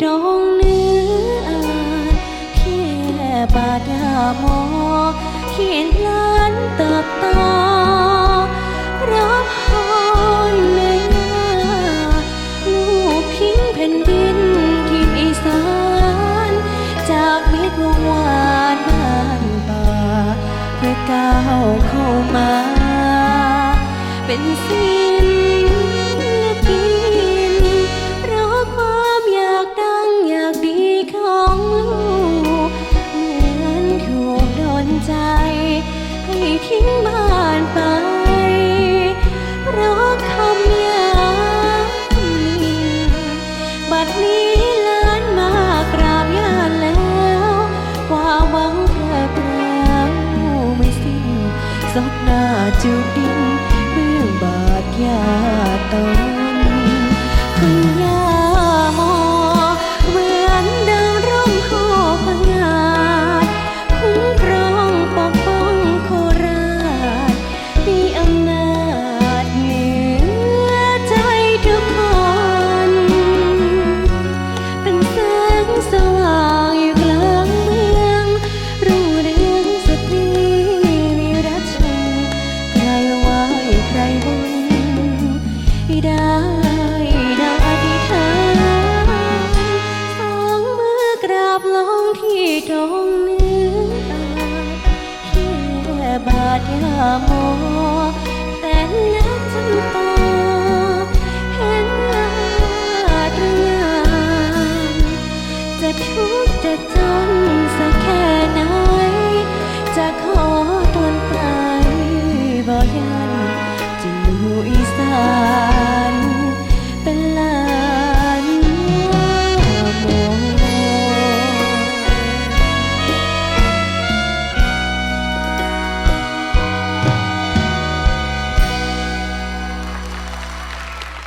ตรงเนื้อแค่บาดยาหมอเขียนล้านเติบโตรับพรแม่ย่าลูกทิ้งแผ่นดินที่อีสาน จากมิตรวงวานบ้านป่าเพื่อก้าวเข้ามา เป็นศิล ทิ้งบ้านไปราคำยามบัดนี้ล้านมากราบยานแล้วความหวังแพร่แปรไม่สิ้นซบหน้าจุดดินเบื้องบาดยาตอง แก้มมอง